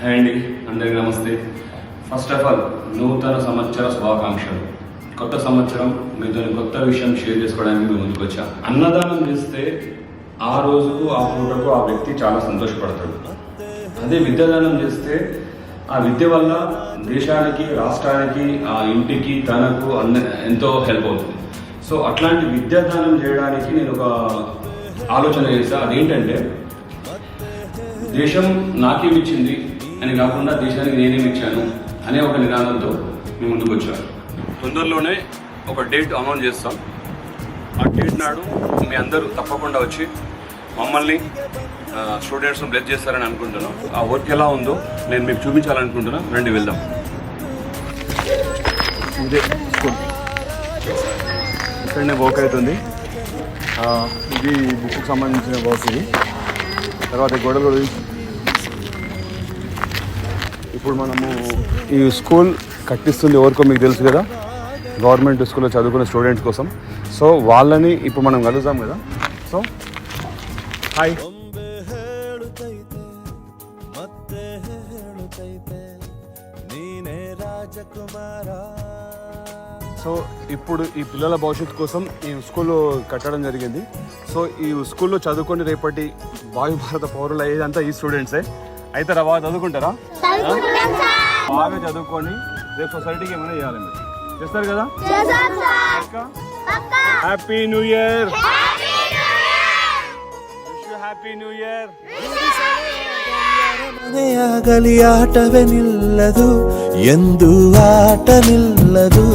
Hi అండి అందరికీ నమస్తే. ఫస్ట్ ఆఫ్ ఆల్ నూతన సంవత్సర శుభాకాంక్షలు. కొత్త సంవత్సరం మీతో కొత్త విషయం షేర్ చేసుకోవడానికి మేము ముందుకు వచ్చా. అన్నదానం చేస్తే ఆ రోజుకు ఆ పూటకు ఆ వ్యక్తి చాలా సంతోషపడతాడు. అదే విద్యాదానం చేస్తే ఆ విద్య వల్ల దేశానికి రాష్ట్రానికి ఆ ఇంటికి తనకు అన్న ఎంతో హెల్ప్ అవుతుంది. సో అట్లాంటి విద్యాదానం చేయడానికి నేను ఒక ఆలోచన చేశాను అదేంటంటే దేశం నాకేమిచ్చింది? అని కాకుండా దేశానికి నేనేమి ఇచ్చాను అనే ఒక నినాదంతో మేము ముందుకు వచ్చాను తొందరలోనే ఒక డేట్ అనౌన్స్ చేస్తాం. ఆ డేట్ నాడు మీ అందరూ తప్పకుండా వచ్చి మమ్మల్ని స్టూడెంట్స్ బ్లెస్ చేస్తారని అనుకుంటున్నాం. ఆ వర్క్ ఎలా ఉందో నేను మీకు చూపించాలనుకుంటున్నా. రండి వెళ్దాం. ఇదే స్కూల్ ఇక్కడనే వర్క్ అవుతుంది. ఇది బుక్కు సంబంధించిన వర్క్ ఇది. తర్వాత గొడవలు గురించి ఇప్పుడు మనము ఈ స్కూల్ కట్టిస్తుంది ఎవరికో మీకు తెలుసు కదా. గవర్నమెంట్ స్కూల్లో చదువుకునే స్టూడెంట్స్ కోసం. సో వాళ్ళని ఇప్పుడు మనం కలుద్దాం కదా. So hi. సో ఇప్పుడు ఈ పిల్లల భవిష్యత్తు కోసం ఈ స్కూల్ కట్టడం జరిగింది. సో ఈ స్కూల్లో చదువుకొని రేపటి వాయు భారత పౌరులు అయ్యేదంతా ఈ స్టూడెంట్సే. అయితే రా బాగా చదువుకుంటారా బాగా చదువుకొని రేపు సొసైటీకి ఏమైనా చేయాలి మీరు చేస్తారు కదా happy new year happy new year ಮನೆಯಾಗಲಿ ಆಟವೇ ನಿಲ್ಲದು ಎಂದು ಆಟ ನಿಲ್ಲದು